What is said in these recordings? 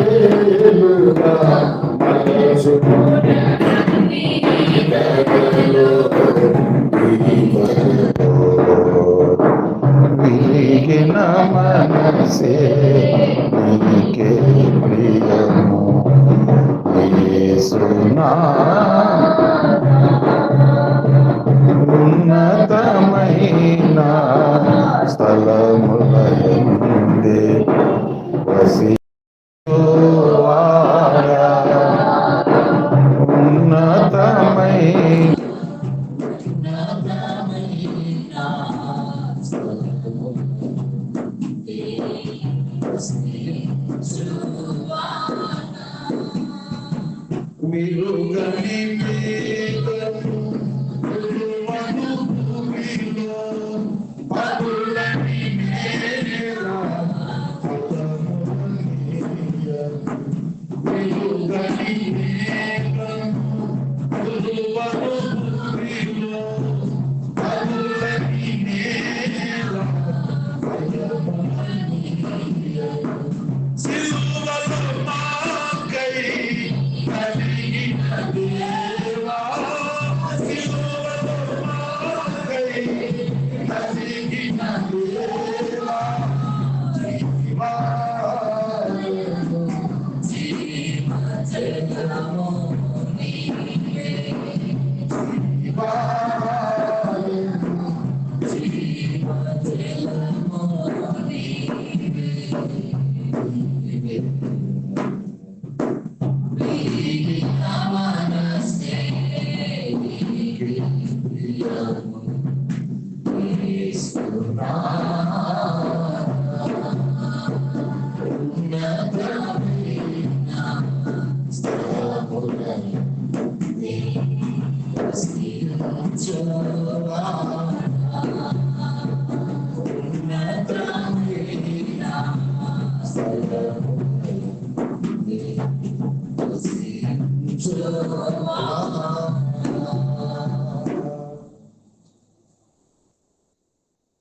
ఇస్రాయేలుగా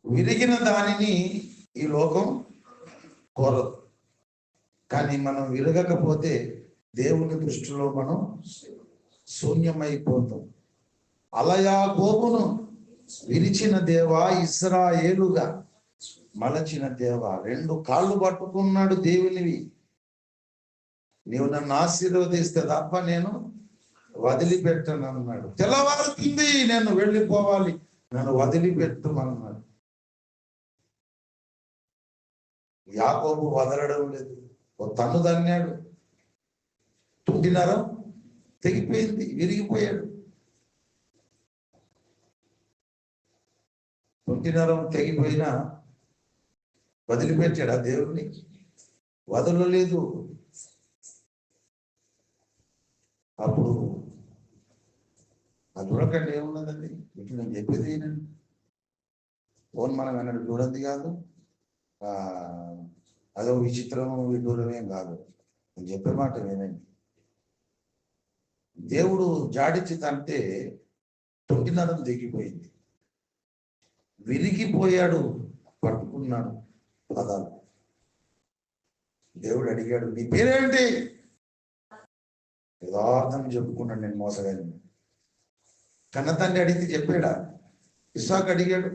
విరిగిన దానిని ఈ లోకం కోరదు. కానీ మనం విరగకపోతే దేవుని దృష్టిలో మనం శూన్యమైపోతాం. అలయా గోపును విరిచిన దేవా ఇస్రాయేలుగా మలచిన దేవా. రెండు కాళ్ళు పట్టుకున్నాడు దేవునివి. నీవు నన్ను ఆశీర్వదిస్తే తప్ప నేను వదిలిపెట్టను అన్నాడు తెల్లవారుతుంది నేను వెళ్ళిపోవాలి నన్ను వదిలిపెట్టమన్నాడు. యాకోబు వదలడం లేదు. ఓ తన్ను తన్నాడు. తుంటినరం తెగిపోయింది విరిగిపోయాడు. తుంటినరం తెగిపోయినా వదిలిపెట్టాడు ఆ దేవుడిని వదలలేదు. అప్పుడు ఆ చూడకండి ఏమున్నదండి? ఇటు నేను చెప్పేది నేను ఫోన్ మనం అన్నట్టు చూడండి కాదు. ఆ అదో విచిత్రం విడూరం ఏం కాదు. నేను చెప్పే మాట వినండి. దేవుడు జాడిచి తంటే తొట్టినరం దిగిపోయింది విరిగిపోయాడు పట్టుకున్నాడు పదాలు. దేవుడు అడిగాడు నీ పేరేంటి? యథార్థం చెప్పుకున్నాడు నేను మోసగాని. కన్న తండ్రి అడిగితే చెప్పాడా? ఇస్సాకు అడిగాడు.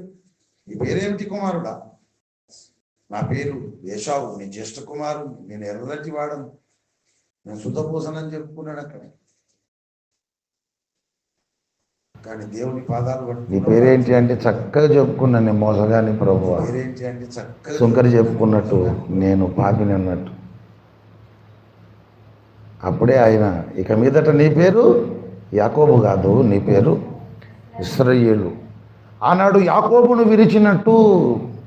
నీ పేరేమిటి కుమారుడా? నా పేరు యేషావు నేను జ్యేష్ఠ కుమారు నేను ఎర్రటి వాడను. నేను శుద్ధపూసనని చెప్పుకున్నాడు అక్కడ. కానీ దేవుని పాదాలు నీ. పేరేంటి అంటే చక్కగా చెప్పుకున్నాను నేను మోసగాని ప్రభు పేరేంటి అంటే చక్కగా సుంకరి చెప్పుకున్నట్టు నేను పాపిని అన్నట్టు. అప్పుడే ఆయన ఇక మీదట నీ పేరు యాకోబు కాదు నీ పేరు ఇస్రయేలు. ఆనాడు యాకోబును విరిచినట్టు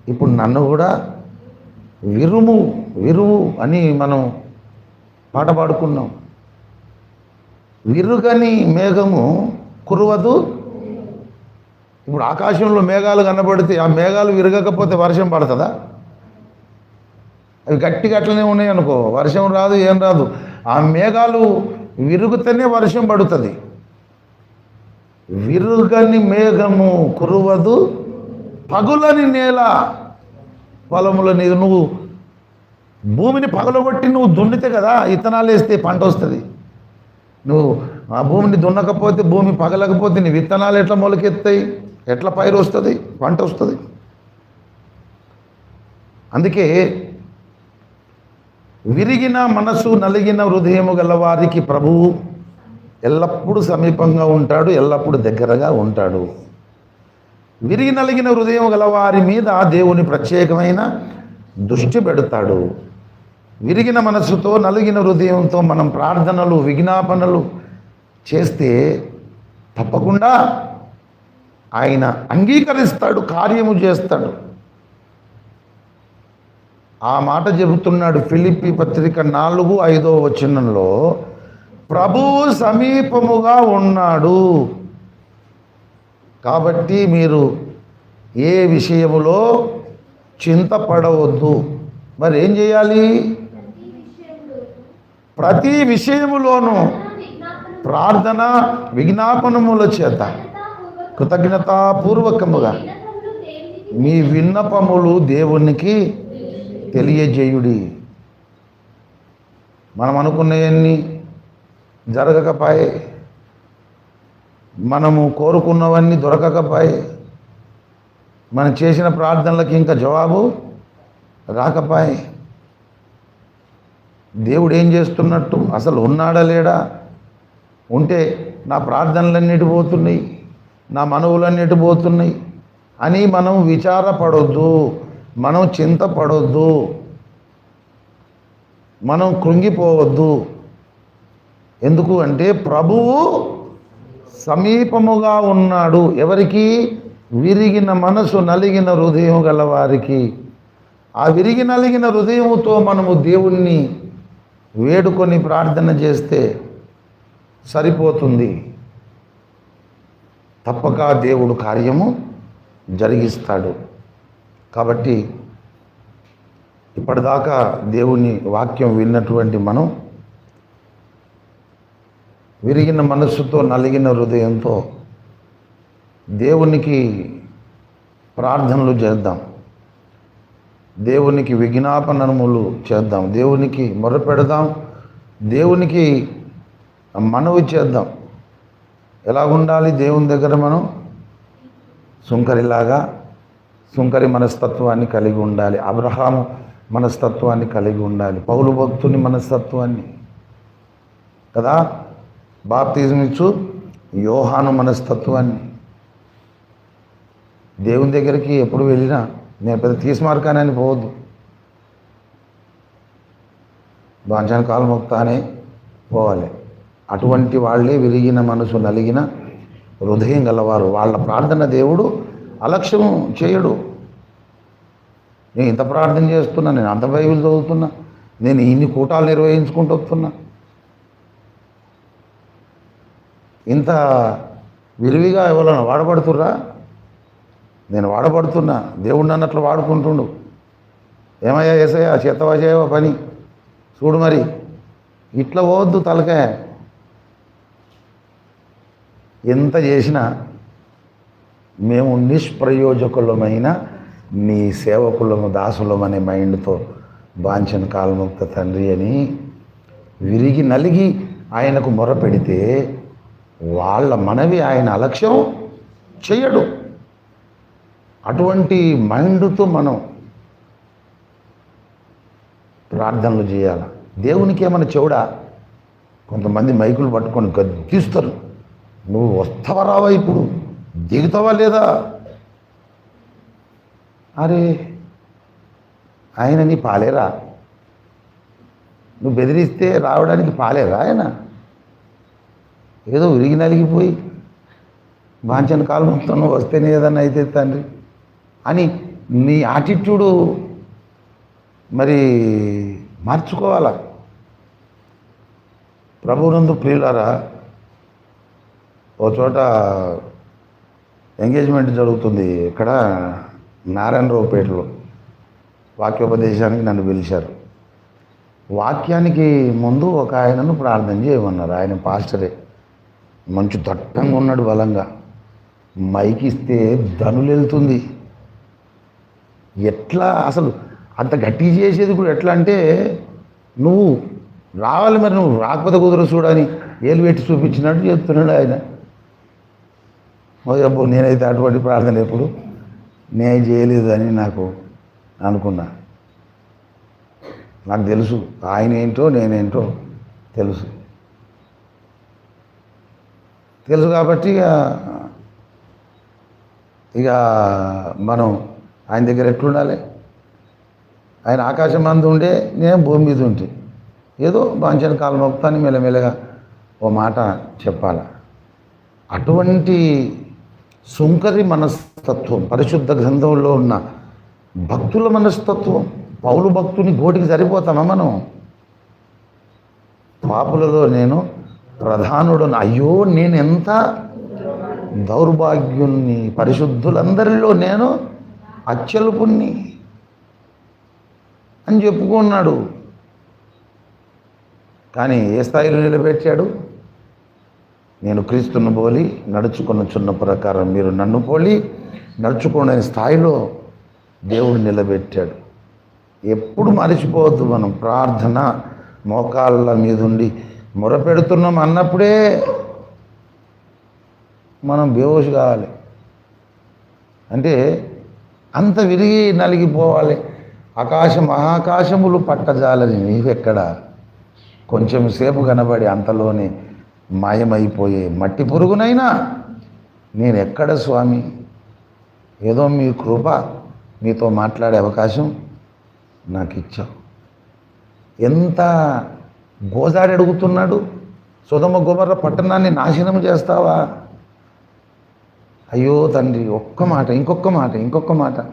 ఇప్పుడు నన్ను కూడా విరుము విరువు అని మనం పాట పాడుకున్నాం. విరుగని మేఘము కురవదు. ఇప్పుడు ఆకాశంలో మేఘాలు కనబడితే ఆ మేఘాలు విరగకపోతే వర్షం పడుతుందా? అవి గట్టిగా అట్లనే ఉన్నాయి అనుకో. వర్షం రాదు ఏం రాదు. ఆ మేఘాలు విరుగుతేనే వర్షం పడుతుంది. విరుగని మేఘము కురువదు పగులని నేల పొలముల నీరు నువ్వు భూమిని పగలగొట్టి నువ్వు దున్నితే కదా విత్తనాలు వేస్తే పంట వస్తుంది. నువ్వు ఆ భూమిని దున్నకపోతే భూమి పగలకపోతే నీ విత్తనాలు ఎట్లా మొలకెత్తాయి? ఎట్లా పైరు వస్తుంది? పంట వస్తుంది. అందుకే విరిగిన మనసు నలిగిన హృదయము గలవారికి ప్రభువు ఎల్లప్పుడూ సమీపంగా ఉంటాడు ఎల్లప్పుడూ దగ్గరగా ఉంటాడు. విరిగి నలిగిన హృదయం గలవారి మీద దేవుని ప్రత్యేకమైన దృష్టి పెడతాడు. విరిగిన మనసుతో నలిగిన హృదయంతో మనం ప్రార్థనలు విజ్ఞాపనలు చేస్తే తప్పకుండా ఆయన అంగీకరిస్తాడు కార్యము చేస్తాడు. ఆ మాట చెబుతున్నాడు ఫిలిపి పత్రిక నాలుగు ఐదో వచనంలో ప్రభువు సమీపముగా ఉన్నాడు. కాబట్టి మీరు ఏ విషయములో చింతపడవద్దు. మరి ఏం చేయాలి? ప్రతి విషయములోనూ ప్రార్థన విజ్ఞాపనముల చేత కృతజ్ఞతాపూర్వకముగా మీ విన్నపములు దేవునికి తెలియజేయుడి. మనం అనుకున్నవన్నీ జరగకపాయే. మనము కోరుకున్నవన్నీ దొరకకపాయే. మనం చేసిన ప్రార్థనలకు ఇంకా జవాబు రాకపాయే. దేవుడు ఏం చేస్తున్నట్టు? అసలు ఉన్నాడా లేడా? ఉంటే నా ప్రార్థనలన్నిటి పోతున్నాయి నా మనవులన్నిటి పోతున్నాయి అని మనం విచారపడొద్దు. మనం చింతపడొద్దు మనం కృంగిపోవద్దు. ఎందుకు అంటే ప్రభువు సమీపముగా ఉన్నాడు. ఎవరికి? విరిగిన మనసు నలిగిన హృదయం గల వారికి. ఆ విరిగి నలిగిన హృదయముతో మనము దేవుణ్ణి వేడుకొని ప్రార్థన చేస్తే సరిపోతుంది. తప్పక దేవుడు కార్యము జరిగిస్తాడు. కాబట్టి ఇప్పటిదాకా దేవుని వాక్యం విన్నటువంటి మనం విరిగిన మనస్సుతో నలిగిన హృదయంతో దేవునికి ప్రార్థనలు చేద్దాం. దేవునికి విజ్ఞాపనములు చేద్దాం. దేవునికి మొరపెడదాం. దేవునికి మనవి చేద్దాం. ఎలా ఉండాలి దేవుని దగ్గర మనం? సుంకరిలాగా సుంకరి మనస్తత్వాన్ని కలిగి ఉండాలి. అబ్రహాము మనస్తత్వాన్ని కలిగి ఉండాలి. పౌలు భక్తుని మనస్తత్వాన్ని. కదా? బాప్తిజం ఇచ్చు యోహాను మనస్తత్వాన్ని. దేవుని దగ్గరికి ఎప్పుడు వెళ్ళినా నేను పెద్ద తీసుమార్కానని పోవద్దు. బాంఛాన కాలు పోవాలి. అటువంటి వాళ్ళే విరిగిన మనసు నలిగిన హృదయం గలవారు. వాళ్ళ ప్రార్థన దేవుడు అలక్ష్యం చేయడు. నేను ఇంత ప్రార్థన చేస్తున్నా నేను అంత బైబిల్ చదువుతున్నా నేను ఇన్ని కూటాలు నిర్వహించుకుంటూ వస్తున్నా. ఇంత విరివిగా ఎవరైనా వాడబడుతుర్రా? నేను వాడబడుతున్నా దేవుడు అన్నట్లు వాడుకుంటుండు. ఏమయ్యా ఏసయ్యా చేతవా చేయవా పని? చూడు మరి ఇట్లా పోవద్దు తలకాయ. ఎంత చేసినా మేము నిష్ప్రయోజకులమైన నీ సేవకులము దాసులం అనే మైండ్తో బాంఛన కాలముక్త తండ్రి అని విరిగి నలిగి ఆయనకు మొరపెడితే వాళ్ళ మనవి ఆయన అలక్ష్యం చేయడు అటువంటి మైండ్తో మనం ప్రార్థనలు చేయాలి. దేవునికి ఏమైనా చెవుడా? కొంతమంది మైకులు పట్టుకొని గద్దిస్తారు. నువ్వు వస్తావరావా ఇప్పుడు? దిగుతావా లేదా? అరే ఆయన నీ పాలేరా? నువ్వు బెదిరిస్తే రావడానికి పాలేరా ఆయన? ఏదో ఉరిగి నలిగిపోయి వాంఛన కాలంతో నువ్వు వస్తేనే ఏదన్నా అయితే తండ్రి. అని నీ యాటిట్యూడు మరి మార్చుకోవాలా? ప్రభునందు ప్రియులారా ఓ చోట ఎంగేజ్మెంట్ జరుగుతుంది. ఇక్కడ నారాయణరావుపేటలో వాక్యోపదేశానికి నన్ను పిలిచారు. వాక్యానికి ముందు ఒక ఆయనను ప్రార్థన చేయమన్నారు. ఆయన పాస్టరే. మంచి దట్టంగా ఉన్నాడు బలంగా. మైక్ ఇస్తే ధనులు వెళ్తుంది. ఎట్లా అసలు అంత గట్టి చేసేది కూడా ఎట్లా అంటే నువ్వు రావాలి మరి నువ్వు. రాకపోతే కుదరదు చూడని ఏలు పెట్టి చూపించినట్టు చెప్తున్నాడు ఆయన. అబ్బో నేనైతే అటువంటి ప్రార్థన ఎప్పుడు నేను చేయలేదని నాకు అనుకున్నా. నాకు తెలుసు ఆయన ఏంటో నేనేంటో తెలుసు. తెలుసు కాబట్టి ఇక ఇక మనం ఆయన దగ్గర ఎట్లుండాలి? ఆయన ఆకాశం మందు ఉండే నేను భూమి మీద ఉంటే. ఏదో బాంచన కాలం మొత్తాన్ని మెల్లమెల్లగా ఓ మాట చెప్పాల? అటువంటి సుంకరి మనస్తత్వం పరిశుద్ధ గ్రంథంలో ఉన్న భక్తుల మనస్తత్వం పౌలు భక్తుని గోటికి సరిపోతామా మనం? పాపులలో నేను ప్రధానుడు అయ్యో నేను ఎంత దౌర్భాగ్యుణ్ణి పరిశుద్ధులందరిలో నేను అత్యల్పుణ్ణి అని చెప్పుకున్నాడు. కానీ ఏ స్థాయిలో నిలబెట్టాడు? నేను క్రీస్తును పోలి నడుచుకొనుచున్న ప్రకారం మీరు నన్ను పోలి నడుచుకునే స్థాయిలో దేవుడు నిలబెట్టాడు. ఎప్పుడు మరిచిపోవద్దు మనం ప్రార్థన మోకాళ్ళ మీద ఉండి మొరపెడుతున్నాం అన్నప్పుడే మనం బేవోషు కావాలి. అంటే అంత విరిగి నలిగిపోవాలి. ఆకాశ మహాకాశములు పట్టజాలని నీవెక్కడ? కొంచెం సేపు కనబడి అంతలోనే మాయమైపోయే మట్టి పురుగునైనా నేను ఎక్కడ స్వామి? ఏదో మీ కృప మీతో మాట్లాడే అవకాశం నాకు ఇచ్చావు ఎంత గోజాడి అడుగుతున్నాడు? సుధమ గుమర్ర పట్టణాన్ని నాశనం చేస్తావా? అయ్యో తండ్రి ఒక్క మాట ఇంకొక మాట ఇంకొక మాట.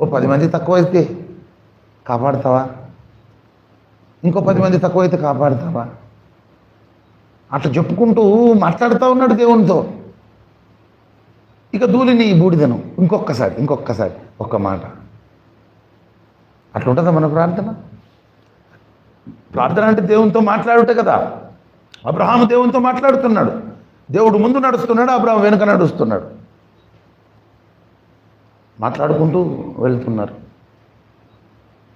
ఓ పది మంది తక్కువైతే కాపాడతావా? ఇంకో పది మంది తక్కువైతే కాపాడుతావా? అట్లా చెప్పుకుంటూ మాట్లాడుతూ ఉన్నాడు దేవునితో. ఇక దూలిని బూడిదను. ఇంకొకసారి ఇంకొకసారి ఒక్క మాట. అట్లా ఉంటుందా మన ప్రార్థన? ప్రార్థన అంటే దేవునితో మాట్లాడుటే కదా. అబ్రహాము దేవునితో మాట్లాడుతున్నాడు. దేవుడు ముందు నడుస్తున్నాడు అబ్రహం వెనుక నడుస్తున్నాడు. మాట్లాడుకుంటూ వెళ్తున్నారు.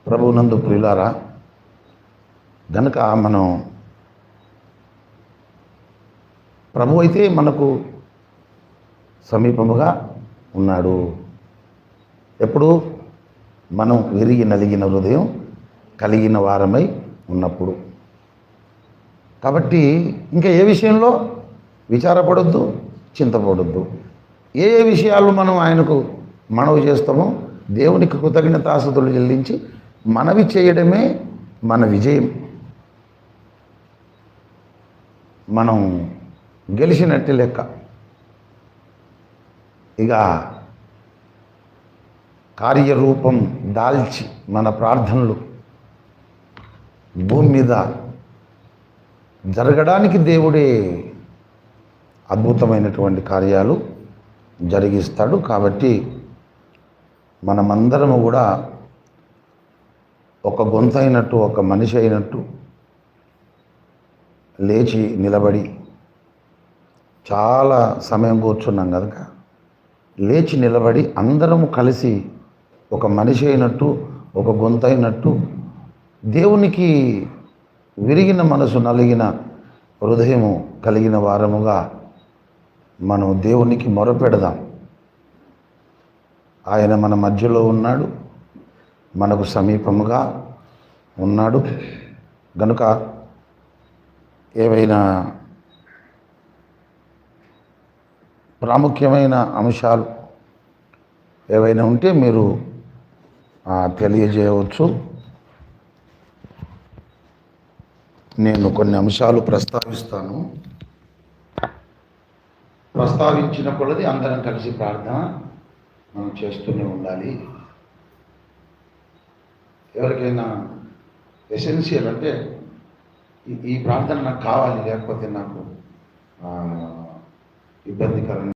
ప్రభునందు ప్రియులారా గనుక మనం ప్రభు అయితే మనకు సమీపముగా ఉన్నాడు. ఎప్పుడు? మనం విరిగి నలిగిన హృదయం కలిగిన వారమై ఉన్నప్పుడు. కాబట్టి ఇంకా ఏ విషయంలో? విచారపడొద్దు చింతపడొద్దు. ఏ ఏ విషయాలు మనం ఆయనకు మనవి చేస్తామో దేవునికి కృతజ్ఞతాసుతులు చెల్లించి మనవి చేయడమే మన విజయం. మనం గెలిచినట్టు లెక్క. ఇక కార్యరూపం దాల్చి మన ప్రార్థనలు భూమి మీద జరగడానికి దేవుడే అద్భుతమైనటువంటి కార్యాలు జరిగిస్తాడు కాబట్టి మనమందరము కూడా ఒక గొంతు అయినట్టు ఒక మనిషి అయినట్టు లేచి నిలబడి చాలా సమయం కూర్చున్నాం కనుక లేచి నిలబడి అందరము కలిసి ఒక మనిషి అయినట్టు ఒక గొంత అయినట్టు దేవునికి విరిగిన మనసు నలిగిన హృదయము కలిగిన వారముగా మనం దేవునికి మొరపెడదాం. ఆయన మన మధ్యలో ఉన్నాడు మనకు సమీపముగా ఉన్నాడు. గనుక ఏవైనా ప్రాముఖ్యమైన అంశాలు ఏవైనా ఉంటే మీరు తెలియజేయవచ్చు. నేను కొన్ని అంశాలు ప్రస్తావిస్తాను. ప్రస్తావించిన కొలది అందరం కలిసి ప్రార్థన మనం చేస్తూనే ఉండాలి. ఎవరికైనా ఎసెన్షియల్ అంటే ఈ- ప్రార్థన నాకు కావాలి లేకపోతే నాకు ఇబ్బందికరంగా